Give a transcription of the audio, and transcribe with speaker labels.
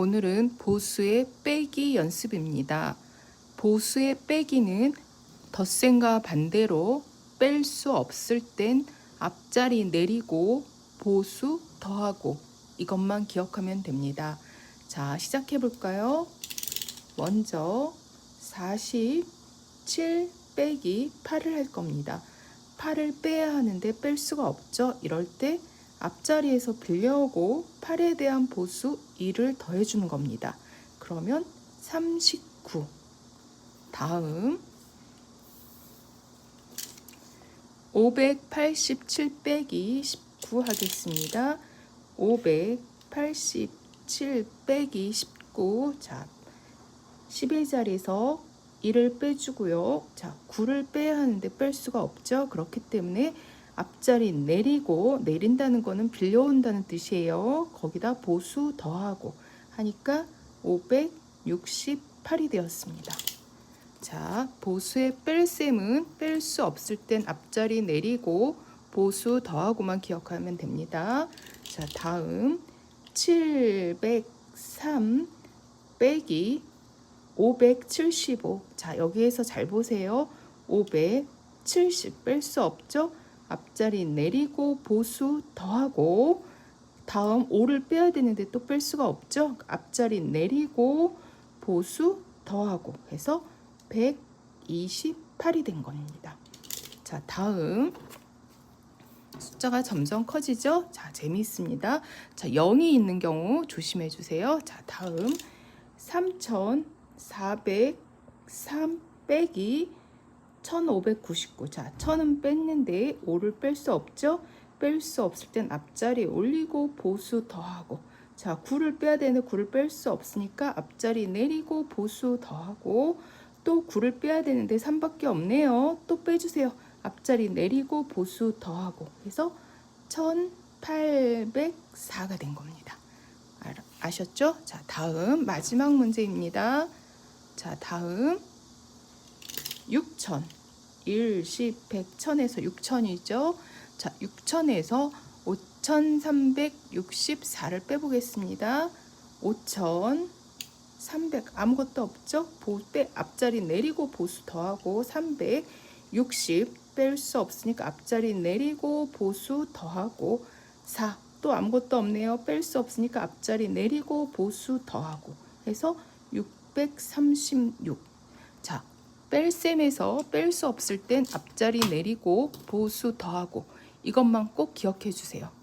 Speaker 1: 오늘은 보수의 빼기 연습입니다. 보수의 빼기는 덧셈과 반대로 뺄 수 없을 땐 앞자리 내리고 보수 더하고 이것만 기억하면 됩니다. 자, 시작해 볼까요? 먼저 47 빼기 8을 할 겁니다. 8을 빼야 하는데 뺄 수가 없죠. 이럴 때 앞자리에서 빌려오고 8에 대한 보수 2를 더해주는 겁니다. 그러면 39. 다음 587 빼기 19 하겠습니다. 587 빼기 19. 자, 11자리에서 1을 빼주고요. 자, 9를 빼야 하는데 뺄 수가 없죠. 그렇기 때문에 앞자리 내리고 내린다는 거는 빌려온다는 뜻이에요. 거기다 보수 더하고 하니까 568이 되었습니다. 자, 보수의 뺄셈은 뺄 수 없을 땐 앞자리 내리고 보수 더하고만 기억하면 됩니다. 자, 다음 703 빼기 575. 자, 여기에서 잘 보세요. 570 뺄 수 없죠? 앞자리 내리고 보수 더하고 다음 5를 빼야 되는데 또 뺄 수가 없죠? 앞자리 내리고 보수 더하고 해서 128이 된 겁니다. 자, 다음 숫자가 점점 커지죠? 자, 재미있습니다. 자, 0이 있는 경우 조심해 주세요. 자, 다음 3403 빼기 1599. 자, 1000은 뺐는데 5를 뺄 수 없죠? 뺄 수 없을 땐 앞자리 올리고 보수 더하고 자, 9를 빼야 되는데 9를 뺄 수 없으니까 앞자리 내리고 보수 더하고 또 9를 빼야 되는데 3밖에 없네요. 또 빼주세요. 앞자리 내리고 보수 더하고 해서 1804가 된 겁니다. 아셨죠? 자, 다음 마지막 문제입니다. 자, 다음 6천 1, 10, 100, 1000에서 6천이죠. 자, 6천에서 5364를 빼보겠습니다. 5300 아무것도 없죠? 보, 빼, 앞자리 내리고 보수 더하고 360 뺄 수 없으니까 앞자리 내리고 보수 더하고 4 또 아무것도 없네요. 뺄 수 없으니까 앞자리 내리고 보수 더하고 해서 636. 자, 뺄셈에서 뺄 수 없을 땐 앞자리 내리고 보수 더하고 이것만 꼭 기억해 주세요.